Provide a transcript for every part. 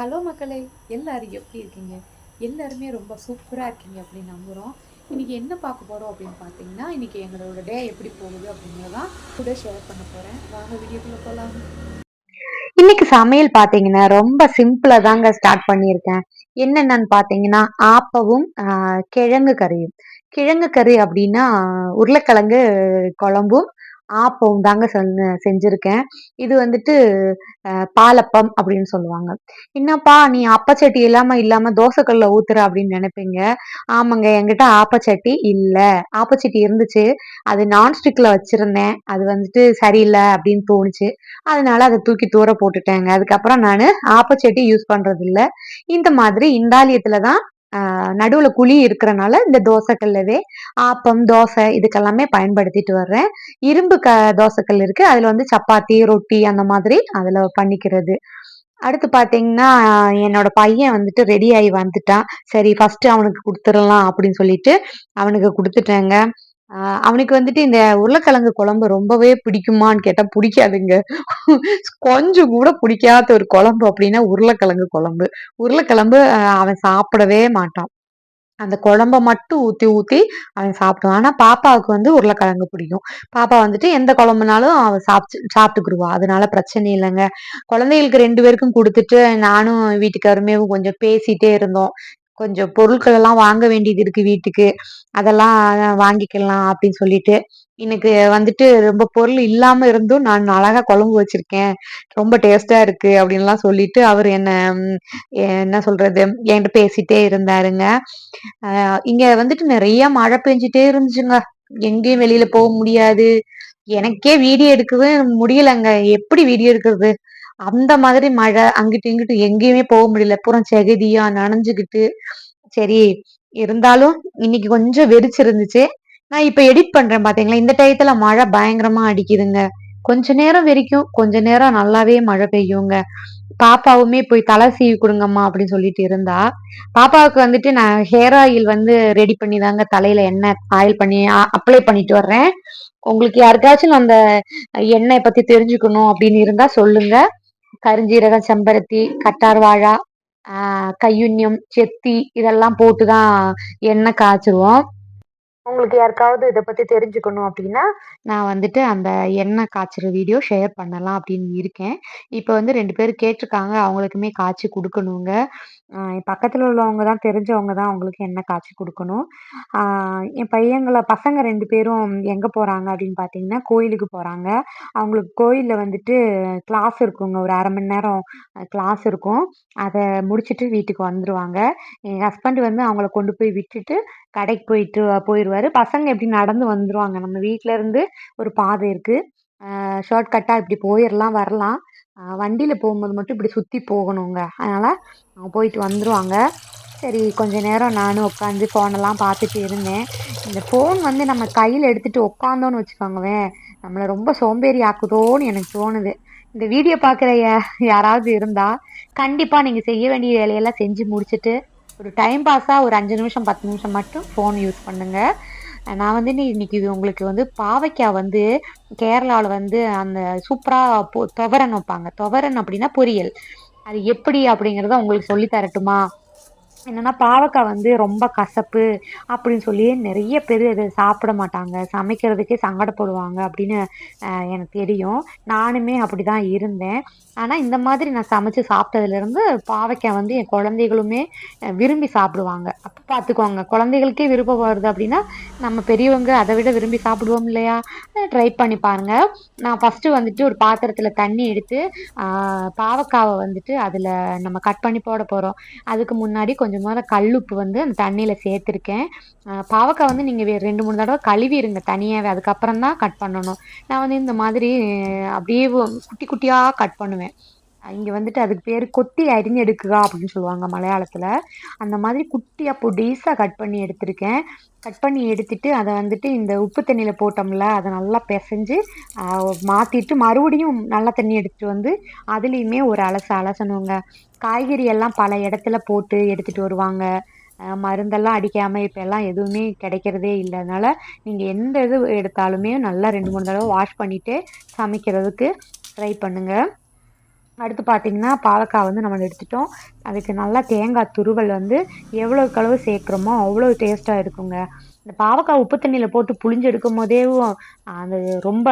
Hello மக்களே எல்லாரும் எப்படி இருக்கீங்க? எல்லாருமே ரொம்ப சூப்பராக இருக்கீங்க அப்படின்னு நம்புகிறோம் இன்றைக்கி என்ன பார்க்க போகிறோம் அப்படின்னு பார்த்தீங்கன்னா இன்றைக்கி எங்களோட டே எப்படி போகுது அப்படிங்கிறதான் கூட ஷேர் பண்ண போகிறேன் வாங்க வீடியோக்குள்ளே போகலாம் இன்னைக்கு சமையல் பார்த்தீங்கன்னா ரொம்ப சிம்பிளாக தாங்க ஸ்டார்ட் பண்ணியிருக்கேன். என்னென்னு பார்த்தீங்கன்னா ஆப்பவும் கிழங்கு கறியும். கிழங்கு கறி அப்படின்னா உருளைக்கிழங்கு குழம்பும் ஆப்பம் தாங்க செஞ்சுருக்கேன் செஞ்சிருக்கேன். இது வந்துட்டு பாலப்பம் அப்படின்னு சொல்லுவாங்க. என்னப்பா நீ அப்பச்சட்டி இல்லாம இல்லாம தோசைக்கல்ல ஊத்துற அப்படின்னு நினைப்பீங்க. ஆமாங்க என்கிட்ட ஆப்பச்சட்டி இல்ல. ஆப்பச்சட்டி இருந்துச்சு. அது நான்ஸ்டிக்ல வச்சிருந்தேன். அது வந்துட்டு சரியில்லை அப்படின்னு தோணுச்சு. அதனால அதை தூக்கி தூர போட்டுட்டேங்க. அதுக்கப்புறம் நான் ஆப்பச்சட்டி யூஸ் பண்றது இந்த மாதிரி இண்டாலியத்துல தான் நடுவுல குழி இருக்கிறனால இந்த தோசைக்கல்லவே ஆப்பம் தோசை இதுக்கெல்லாமே பயன்படுத்திட்டு வர்றேன். இரும்பு க தோசைக்கல் இருக்கு. அதுல வந்து சப்பாத்தி ரொட்டி அந்த மாதிரி அதுல பண்ணிக்கிறது. அடுத்து பார்த்தீங்கன்னா என்னோட பையன் வந்துட்டு ரெடி ஆகி வந்துட்டான். சரி ஃபர்ஸ்ட் அவனுக்கு கொடுத்துடலாம் அப்படின்னு சொல்லிட்டு அவனுக்கு கொடுத்துட்டேங்க. அவனுக்கு வந்துட்டு இந்த உருளைக்கிழங்கு குழம்பு ரொம்பவே பிடிக்குமான்னு கேட்டா பிடிக்காதுங்க. கொஞ்சம் கூட பிடிக்காத ஒரு குழம்பு அப்படின்னா உருளைக்கிழங்கு குழம்பு. உருளைக்கிழம்பு அவன் சாப்பிடவே மாட்டான். அந்த குழம்ப மட்டும் ஊத்தி ஊத்தி அவன் சாப்பிடுவான். ஆனா பாப்பாவுக்கு வந்து உருளைக்கிழங்கு பிடிக்கும். பாப்பா வந்துட்டு எந்த குழம்புனாலும் அவன் சாப்பிட்டு சாப்பிட்டுக்குருவா அதனால பிரச்சனை இல்லைங்க. குழந்தைகளுக்கு ரெண்டு பேருக்கும் கொடுத்துட்டு நானும் வீட்டுக்காருமே கொஞ்சம் பேசிட்டே இருந்தோம். கொஞ்சம் பொருட்கள் எல்லாம் வாங்க வேண்டியது இருக்கு வீட்டுக்கு. அதெல்லாம் வாங்கிக்கலாம் அப்படின்னு சொல்லிட்டு இன்னைக்கு வந்துட்டு ரொம்ப பொருள் இல்லாம இருந்தும் நான் அழகா குழம்பு வச்சிருக்கேன். ரொம்ப டேஸ்டா இருக்கு அப்படின்லாம் சொல்லிட்டு அவர் என்ன என்ன சொல்றது என்கிட்ட பேசிட்டே இருந்தாருங்க. ஆஹ் இங்க வந்துட்டு நிறைய மழை பெஞ்சிட்டே இருந்துச்சுங்க. எங்கேயும் வெளியில போக முடியாது. எனக்கே வீடியோ எடுக்கவே முடியலங்க. எப்படி வீடியோ எடுக்கிறது? அந்த மாதிரி மழை அங்கிட்டு இங்கிட்டு எங்கேயுமே போக முடியல. பூரா செகதியா நனைஞ்சுக்கிட்டு சரி இருந்தாலும் இன்னைக்கு கொஞ்சம் வெறிச்சிருந்துச்சு நான் இப்ப எடிட் பண்றேன் பாத்தீங்களா? இந்த டயத்துல மழை பயங்கரமா அடிக்குதுங்க. கொஞ்ச நேரம் வெறிக்கும். கொஞ்ச நேரம் நல்லாவே மழை பெய்யுங்க. பாப்பாவுமே போய் தலை சீவி கொடுங்கம்மா அப்படின்னு சொல்லிட்டு இருந்தா. பாப்பாவுக்கு வந்துட்டு நான் ஹேர் ஆயில் வந்து ரெடி பண்ணி தாங்க தலையில எண்ணெய் ஆயில் பண்ணி அப்ளை பண்ணிட்டு வர்றேன். உங்களுக்கு யாருக்காச்சும் அந்த எண்ணெய் பத்தி தெரிஞ்சுக்கணும் அப்படின்னு இருந்தா சொல்லுங்க. கருஞ்சீரகம் செம்பருத்தி கட்டார் வாழா ஆஹ் கையுண்ணியம் செத்தி இதெல்லாம் போட்டுதான் எண்ணெய் காய்ச்சுவோம் உங்களுக்கு யாருக்காவது இதை பத்தி தெரிஞ்சுக்கணும் அப்படின்னா நான் வந்துட்டு அந்த எண்ணெய் காய்ச்சுற வீடியோ ஷேர் பண்ணலாம் அப்படின்னு இருக்கேன். இப்போ வந்து ரெண்டு பேர் கேட்டிருக்காங்க அவங்களுக்குமே காய்ச்சி கொடுக்கணுங்க. என் பக்கத்தில் உள்ளவங்க தான் தெரிஞ்சவங்க தான் அவங்களுக்கு எண்ணெய் காய்ச்சி கொடுக்கணும். என் பையங்களை பசங்க ரெண்டு பேரும் எங்கே போகிறாங்க அப்படின்னு பார்த்தீங்கன்னா கோயிலுக்கு போகிறாங்க அவங்களுக்கு கோயிலில் வந்துட்டு கிளாஸ் இருக்குங்க. ஒரு அரை மணி நேரம் கிளாஸ் இருக்கும். அதை முடிச்சுட்டு வீட்டுக்கு வந்துடுவாங்க என் ஹஸ்பண்ட் வந்து அவங்கள கொண்டு போய் விட்டுட்டு கடைக்கு போயிட்டு போயிடுவாரு பசங்க எப்படி நடந்து வந்துருவாங்க? நம்ம வீட்டிலேருந்து இருந்து ஒரு பாதை இருக்குது ஷார்ட் கட்டாக இப்படி போயிடலாம் வரலாம். வண்டியில் போகும்போது மட்டும் இப்படி சுற்றி போகணுங்க. அதனால் அவங்க போயிட்டு வந்துடுவாங்க சரி கொஞ்ச நேரம் நானும் உட்காந்து ஃபோனெல்லாம் பார்த்துட்டு இருந்தேன். இந்த ஃபோன் வந்து நம்ம கையில் எடுத்துகிட்டு உட்காந்தோன்னு வச்சுக்கோங்களேன் நம்மளை ரொம்ப சோம்பேறி ஆக்குதோன்னு எனக்கு தோணுது. இந்த வீடியோ பார்க்குற யாராவது இருந்தால் கண்டிப்பாக நீங்கள் செய்ய வேண்டிய வேலையெல்லாம் செஞ்சு முடிச்சுட்டு ஒரு டைம் பாஸாக ஒரு அஞ்சு நிமிஷம் பத்து நிமிஷம் மட்டும் ஃபோன் யூஸ் பண்ணுங்கள் நான் வந்து இன்னைக்கு இது உங்களுக்கு வந்து பாவைக்காய் வந்து கேரளாவில் வந்து அந்த சூப்பராக துவரன் வைப்பாங்க. துவரன் அப்படின்னா பொரியல். அது எப்படி அப்படிங்கிறத உங்களுக்கு சொல்லி தரட்டுமா? என்னன்னா பாவக்காய் வந்து ரொம்ப கசப்பு அப்படின்னு சொல்லி நிறைய பேர் இதை சாப்பிட மாட்டாங்க. சமைக்கிறதுக்கே சங்கடப்படுவாங்க அப்படின்னு எனக்கு தெரியும். நானுமே அப்படி தான் இருந்தேன். ஆனால் இந்த மாதிரி நான் சமைச்சு சாப்பிட்டதுலேருந்து பாவக்காய் வந்து என் குழந்தைகளுமே விரும்பி சாப்பிடுவாங்க. அப்போ பார்த்துக்கோங்க குழந்தைகளுக்கே விருப்பம் வருது அப்படின்னா நம்ம பெரியவங்க அதை விட விரும்பி சாப்பிடுவோம் இல்லையா? ட்ரை பண்ணி பாருங்க. நான் ஃபஸ்ட்டு வந்துட்டு ஒரு பாத்திரத்தில் தண்ணி எடுத்து பாவக்காவை வந்துட்டு அதில் நம்ம கட் பண்ணி போட போகிறோம் அதுக்கு முன்னாடி கொஞ்சம் கொஞ்சமாக கல்லுப்பு வந்து அந்த தண்ணியில் சேர்த்துருக்கேன். பாவக்காய் வந்து நீங்கள் ரெண்டு மூணு தடவை கழுவிடுங்க தனியாகவே அதுக்கப்புறம் தான் கட் பண்ணணும். நான் வந்து இந்த மாதிரி அப்படியே குட்டி குட்டியாக கட் பண்ணுவேன். இங்கே வந்துட்டு அதுக்கு பேர் கொத்தி அரிஞ்சு எடுக்குகா அப்படின்னு சொல்லுவாங்க மலையாளத்தில். அந்த மாதிரி குட்டியாக பொடிசாக கட் பண்ணி எடுத்திருக்கேன். கட் பண்ணி எடுத்துட்டு அதை வந்துட்டு இந்த உப்பு தண்ணியில் போட்டோம்ல அதை நல்லா பிசைஞ்சு மாற்றிட்டு மறுபடியும் நல்ல தண்ணி எடுத்துகிட்டு வந்து அதுலேயுமே ஒரு அலச அலசணுங்க. காய்கறி எல்லாம் பல இடத்துல போட்டு எடுத்துகிட்டு வருவாங்க. மருந்தெல்லாம் அடிக்காமல் இப்போ எல்லாம் எதுவுமே கிடைக்கிறதே இல்லை. அதனால் நீங்கள் எந்த இது எடுத்தாலுமே நல்லா ரெண்டு மூணு தடவை வாஷ் பண்ணிவிட்டு சமைக்கிறதுக்கு ட்ரை பண்ணுங்கள் அடுத்து பார்த்தீங்கன்னா பாவக்காய் வந்து நம்ம எடுத்துட்டோம். அதுக்கு நல்லா தேங்காய் துருவல் வந்து எவ்வளோக்கு அளவு சேர்க்குறோமோ அவ்வளோ டேஸ்ட்டாக இருக்குங்க. இந்த பாவக்காய் உப்பு தண்ணியில் போட்டு புளிஞ்சு எடுக்கும் போதேவும் அந்த ரொம்ப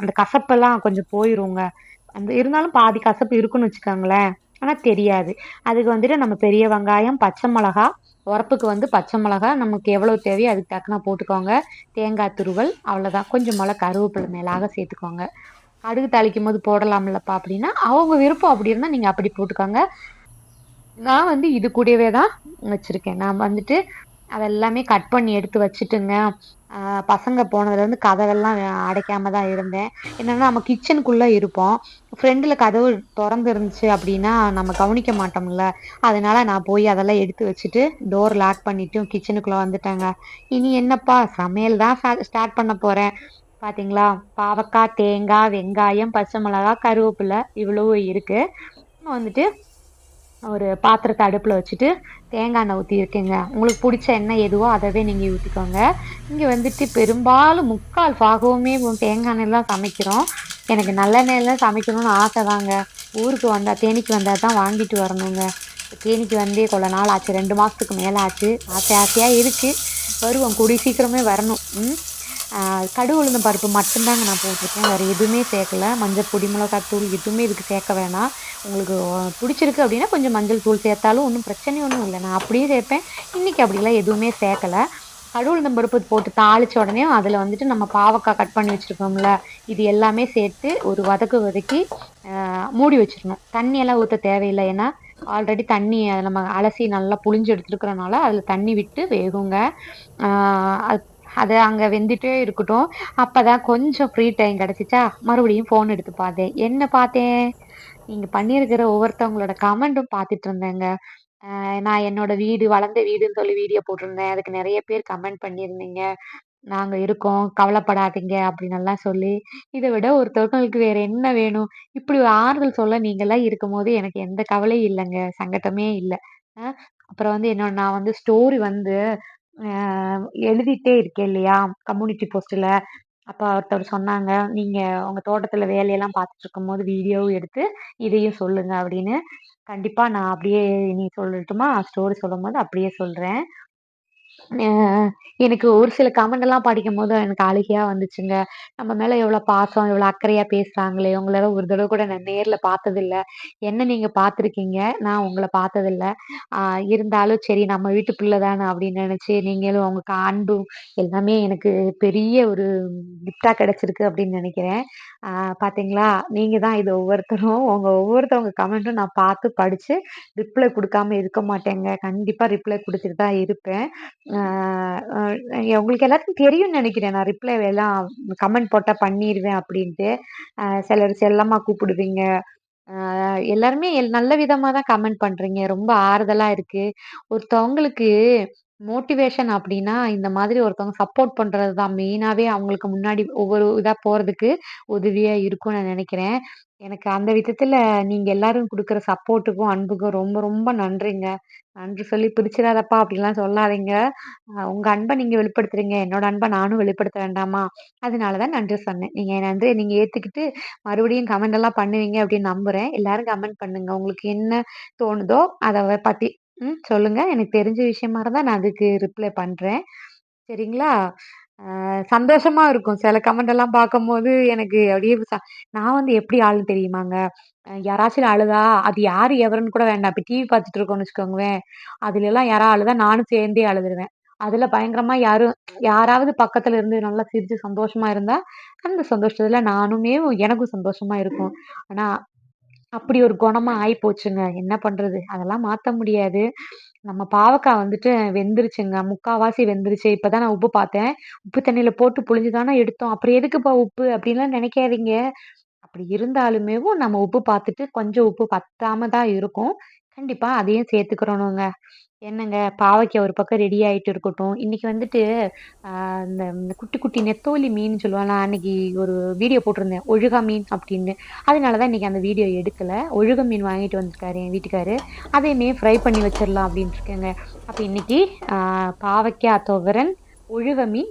அந்த கசப்பெல்லாம் கொஞ்சம் போயிருங்க. அந்த இருந்தாலும் பாதி கசப்பு இருக்குன்னு வச்சுக்கோங்களேன். ஆனால் தெரியாது. அதுக்கு வந்துட்டு நம்ம பெரிய வெங்காயம் பச்சை மிளகா உரப்புக்கு வந்து பச்சை மிளகா நமக்கு எவ்வளோ தேவையோ அதுக்கு தக்கன போட்டுக்கோங்க. தேங்காய் துருவல் அவ்வளோதான் கொஞ்சம் மிளகா கருவேப்பிலை மேலாக சேர்த்துக்கோங்க. கடுகு தாளிக்கும் போது போடலாம்லப்பா அப்படின்னா அவங்க விருப்பம் அப்படி இருந்தால் நீங்கள் அப்படி போட்டுக்கோங்க. நான் வந்து இது கூடவே தான் வச்சுருக்கேன். நான் வந்துட்டு அதெல்லாமே கட் பண்ணி எடுத்து வச்சுட்டுங்க. பசங்க போனதுலேருந்து கதவெல்லாம் அடைக்காம தான் இருந்தேன். என்னென்னா நம்ம கிச்சனுக்குள்ளே இருப்போம். ஃப்ரெண்டில் கதவு திறந்து இருந்துச்சு அப்படின்னா நம்ம கவனிக்க மாட்டோம்ல. அதனால நான் போய் அதெல்லாம் எடுத்து வச்சுட்டு டோர் லாக் பண்ணிவிட்டு கிச்சனுக்குள்ளே வந்துட்டேங்க. இனி என்னப்பா சமையல் தான் ஸ்டார்ட் பண்ண போகிறேன் பாத்தீங்களா? பாவக்காய் தேங்காய் வெங்காயம் பச்சை மிளகாய் கருவேப்பிலை இவ்வளவு இருக்குது வந்துட்டு ஒரு பாத்திரத்தை அடுப்பில் வச்சுட்டு தேங்காய் எண்ணெய் ஊற்றிருக்கேங்க உங்களுக்கு பிடிச்ச எண்ணெய் எதுவோ அதவே நீங்கள் ஊற்றிக்கோங்க இங்கே வந்துட்டு பெரும்பாலும் முக்கால் பாகவுமே தேங்காய் எண்ணெயில் தான் சமைக்கிறோம். எனக்கு நல்லெண்ணெயில் சமைக்கணும்னு ஆசை தாங்க. ஊருக்கு வந்தால் தேனிக்கு வந்தால் தான் வாங்கிட்டு வரணுங்க. தேனிக்கு வந்தே கொள்ள நாள் ஆச்சு. ரெண்டு மாதத்துக்கு மேலே ஆச்சு. ஆசை ஆசையாக இருக்குது வருவோம். கூடி சீக்கிரமே வரணும். ம்? கடுகு உளுந்தம் பருப்பு மட்டும்தாங்க நான் போட்டிருக்கேன். வேறு எதுவுமே சேர்க்கல. மஞ்சள் பொடி மிளகாய் தூள் எதுவுமே இதுக்கு சேர்க்க வேணாம். உங்களுக்கு பிடிச்சிருக்கு அப்படின்னா கொஞ்சம் மஞ்சள் தூள் சேர்த்தாலும் ஒன்றும் பிரச்சனை ஒன்றும் இல்லை. நான் அப்படியே சேர்ப்பேன். இன்றைக்கி அப்படிலாம் எதுவுமே சேர்க்கல. கடுகு உளுந்தம் பருப்பு போட்டு தாளித்த உடனே அதில் வந்துட்டு நம்ம பாவக்காய் கட் பண்ணி வச்சுருக்கோம்ல இது எல்லாமே சேர்த்து ஒரு வதக்கு வதக்கி மூடி வச்சிடணும். தண்ணியெல்லாம் ஊற்ற தேவையில்லை. ஏன்னா ஆல்ரெடி தண்ணி அதை நம்ம அலசி நல்லா புழிஞ்சு எடுத்துருக்கிறனால அதில் தண்ணி விட்டு வேகுங்க. அது அது அங்கே வெந்துட்டே இருக்கட்டும். அப்போ தான் கொஞ்சம் ஃப்ரீ டைம் கிடச்சிச்சா? மறுபடியும் ஃபோன் எடுத்து பார்த்தேன். என்ன பார்த்தேன்? நீங்கள் பண்ணியிருக்கிற ஒவ்வொருத்தவங்களோட கமெண்ட்டும் பார்த்துட்டு இருந்தேங்க. நான் என்னோட வீடு வளர்ந்த வீடுன்னு சொல்லி வீடியோ போட்டிருந்தேன். அதுக்கு நிறைய பேர் கமெண்ட் பண்ணியிருந்தீங்க. நாங்கள் இருக்கோம் கவலைப்படாதீங்க அப்படின்னு எல்லாம் சொல்லி இதை விட ஒருத்தவங்களுக்கு வேற என்ன வேணும்? இப்படி ஆறுதல் சொல்ல நீங்களாம் இருக்கும்போது எனக்கு எந்த கவலையும் இல்லைங்க. சங்கட்டமே இல்லை. அப்புறம் வந்து என்னோட நான் வந்து ஸ்டோரி வந்து எழுதிட்டே இருக்கேன் இல்லையா? கம்யூனிட்டி போஸ்ட்டில் அப்போ ஒருத்தர் சொன்னாங்க நீங்கள் உங்கள் தோட்டத்தில் வேலையெல்லாம் பார்த்துட்டு இருக்கும்போது வீடியோவும் எடுத்து இதையும் சொல்லுங்க அப்படின்னு. கண்டிப்பாக நான் அப்படியே நீ சொல்லட்டுமா? ஸ்டோரி சொல்லும்போது அப்படியே சொல்கிறேன் எனக்கு ஒரு சில கமெண்ட் எல்லாம் படிக்கும்போது எனக்கு அழுகையா வந்துச்சுங்க. நம்ம மேல எவ்வளோ பாசம், எவ்வளோ அக்கறையா பேசுறாங்களே! உங்களால ஒரு தடவ கூட நான் நேர்ல பார்த்ததில்ல. என்ன நீங்க பார்த்துருக்கீங்க. நான் உங்கள பார்த்ததில்ல. ஆ இருந்தாலும் சரி நம்ம வீட்டு பிள்ளை தான அப்படின்னு நெனச்சு, நீங்களும் உங்க க அன்பும் எல்லாமே எனக்கு பெரிய ஒரு கிஃப்ட்டா கிடைச்சிருக்கு அப்படின்னு நெனைக்கிறேன். ஆ பார்த்தீங்களா? நீங்க தான் இது ஒவ்வொருத்தரும் உங்க ஒவ்வொருத்தவங்க கமெண்ட்டும் நான் பார்த்து படிச்சு ரிப்ளை குடுக்காம இருக்க மாட்டேங்க. கண்டிப்பா ரிப்ளை குடுத்துட்டு தான் இருப்பேன். ஆ உங்களுக்கு எல்லாருக்கும் தெரியும்னு நினைக்கிறேன் நான் ரிப்ளை எல்லாம் கமெண்ட் போட்டால் பண்ணிடுவேன் அப்படின்ட்டு. சிலர் செல்லமாக கூப்பிடுவீங்க. எல்லாருமே எல் நல்ல விதமாக தான் கமெண்ட் பண்ணுறீங்க ரொம்ப ஆறுதலாக இருக்குது ஒருத்தவங்களுக்கு மோட்டிவேஷன் அப்படின்னா, இந்த மாதிரி ஒருத்தவங்க சப்போர்ட் பண்ணுறது தான். மெயினாகவே அவங்களுக்கு முன்னாடி ஒவ்வொரு இதாக போகிறதுக்கு உதவியாக இருக்கும்னு நான் நினைக்கிறேன் எனக்கு அந்த விதத்துல நீங்க எல்லாரும் கொடுக்குற சப்போர்ட்டுக்கும், அன்புக்கும் ரொம்ப ரொம்ப நன்றிங்க. நன்றி சொல்லி பிடிச்சிடாதப்பா அப்படிலாம் சொல்லாதீங்க. அ உங்க அன்ப நீங்க வெளிப்படுத்துறீங்க. என்னோட அன்ப நானும் வெளிப்படுத்த வேண்டாமா? அதனால தான் நன்றி சொன்னேன். நீங்க என் வந்து நீங்க ஏத்துக்கிட்டு மறுபடியும் கமெண்ட் எல்லாம் பண்ணுவீங்க அப்படின்னு நம்புறேன். எல்லாரும் கமெண்ட் பண்ணுங்க. உங்களுக்கு என்ன தோணுதோ அத வ பத்தி ம் சொல்லுங்க. எனக்கு தெரிஞ்ச விஷயமா இருந்தா நான் அதுக்கு ரிப்ளை பண்றேன். சரிங்களா? சந்தோஷமா இருக்கும். சில கமெண்ட் எல்லாம் பார்க்கும்போது எனக்கு அப்படியே ச நான் வந்து எப்படி ஆளுன்னு தெரியுமாங்க? அ யாராச்சும் அழுதா, அது யாரு எவருன்னு கூட வேண்டாம். இப்ப டிவி பார்த்துட்டு இருக்கோம்னு வச்சுக்கோங்களேன். அதுலலாம் யாராவது அழுதா நானும் சேர்ந்தே அழுதுருவேன். அதுல பயங்கரமா யாரும் யாராவது பக்கத்துல இருந்து நல்லா சிரிச்சு சந்தோஷமா இருந்தா, அந்த சந்தோஷத்துல நானுமே எனக்கும் சந்தோஷமா இருக்கும். ஆனா, அப்படி ஒரு குணமா ஆயிப்போச்சுங்க. என்ன பண்றது? அதெல்லாம் மாத்த முடியாது. நம்ம பாவக்காய் வந்துட்டு வெந்துருச்சுங்க. முக்காவாசி வெந்துருச்சு. இப்ப தான் நான் உப்பு பார்த்தேன். உப்பு தண்ணியில போட்டு புழிஞ்சு தானே எடுத்தோம். அப்புறம் எதுக்குப்பா உப்பு? அப்படின்லாம் நெனைக்காதீங்க. அப்படி இருந்தாலுமேவும் நம்ம உப்பு பார்த்துட்டு கொஞ்சம் உப்பு பத்தாம தான் இருக்கும். கண்டிப்பா அதையும் சேர்த்துக்கிறணுங்க. என்னங்க பாவைக்காய் ஒரு பக்கம் ரெடி ஆகிட்டு இருக்கட்டும். இன்னைக்கு வந்துட்டு இந்த இந்த குட்டி குட்டி நெத்தோலி மீன் சொல்லுவேன் நான் அன்னைக்கு ஒரு வீடியோ போட்டிருந்தேன். ஒழுகா மீன் அப்படின்னு. அதனால தான் இன்னைக்கு அந்த வீடியோ எடுக்கலை ஒழுக மீன் வாங்கிட்டு வந்திருக்காரு என் வீட்டுக்காரு. அதையுமே ஃப்ரை பண்ணி வச்சிடலாம் அப்படின்னு இருக்கேங்க. அப்போ இன்னைக்கு பாவைக்காய் துவரன், உழுவ மீன்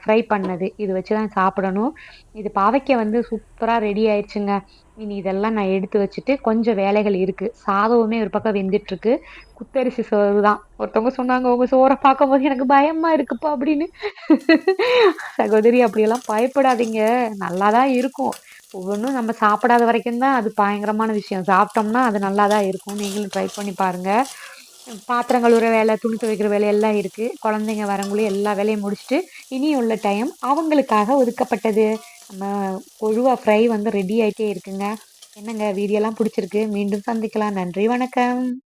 ஃப்ரை பண்ணது. இது வச்சு தான் சாப்பிடணும். இது பாவைக்காய் வந்து சூப்பராக ரெடி ஆயிடுச்சுங்க. இனி இதெல்லாம் நான் எடுத்து வச்சுட்டு கொஞ்சம் வேலைகள் இருக்குது சாதமுமே ஒரு பக்கம் வெந்துட்டுருக்கு. குத்தரிசி சோறு தான் ஒருத்தவங்க சொன்னாங்க உங்கள் சோறை பார்க்கும்போது எனக்கு பயமாக இருக்குப்பா அப்படின்னு. சகோதரி அப்படியெல்லாம் பயப்படாதீங்க. நல்லா தான் இருக்கும். ஒவ்வொன்றும் நம்ம சாப்பிடாத வரைக்கும் தான் அது பயங்கரமான விஷயம். சாப்பிட்டோம்னா அது நல்லா தான் இருக்கும். நீங்களும் ட்ரை பண்ணி பாருங்கள் பாத்திரம் கழுவுற வேலை துணி துவைக்கிற வேலை எல்லாம் இருக்குது குழந்தைங்க வரவங்களே எல்லா வேலையும் முடிச்சுட்டு இனி உள்ள டைம் அவங்களுக்காக ஒதுக்கப்பட்டது. நம்ம கொழுவா ஃப்ரை வந்து ரெடி ஆகிட்டே இருக்குங்க. என்னங்க வீடியோலாம் பிடிச்சிருக்கு? மீண்டும் சந்திக்கலாம். நன்றி வணக்கம்.